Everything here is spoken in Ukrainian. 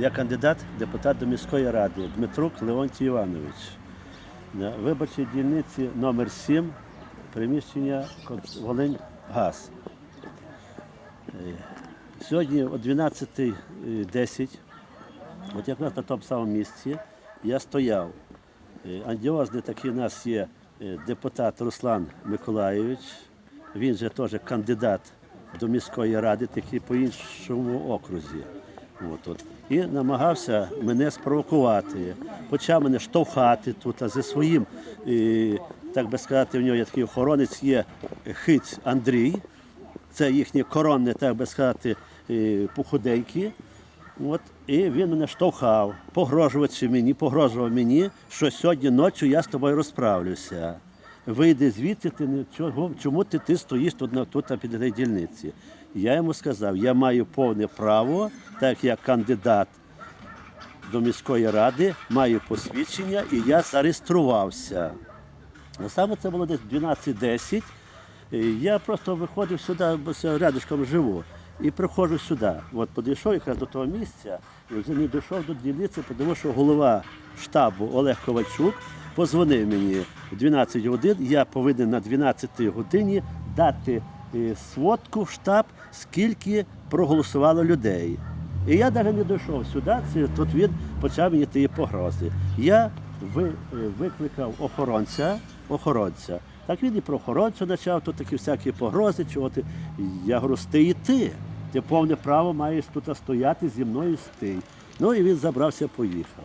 Я кандидат депутат до міської ради Дмитрук Леонтій Іванович. На виборчій дільниці номер 7 приміщення Волинь-Газ. Е, Сьогодні о 12.10, от якраз на тому самому місці, я стояв. Е, Андіозний такий у нас є е, депутат Руслан Миколайович. Він же теж кандидат до міської ради, такий по іншому окрузі. От, от. І намагався мене спровокувати. Почав мене штовхати тут а зі своїм, е, так би сказати, в нього є такий охоронець, є хиць Андрій. Це їхнє коронне, так би сказати, похуденькі. От, і він мене штовхав, погрожуючи мені, погрожував мені, що сьогодні ночі я з тобою розправлюся. Вийди звідси, ти не чого, чому ти, ти стоїш тут, на- тут під дільниці? Я йому сказав, я маю повне право, так як кандидат до міської ради, маю посвідчення і я зареєструвався. Саме це було десь 12.10. Е, Я просто виходив сюди, бо я рядышком живу. І приходжу сюди. От підійшов якраз до того місця і вже не дійшов до дільниці, тому що голова штабу Олег Ковальчук позвонив мені 12 годин. Я повинен на 12 годині дати е, сводку в штаб, скільки проголосувало людей. І я навіть не дійшов сюди, тут він почав мені ті погрози. Я е, викликав охоронця, охоронця. Так він і про охоронця почав, тут такі всякі погрози, чого ти. Я говорю, стій ти. Ти повне право маєш тут стояти зі мною стій. Ну і він забрався, поїхав.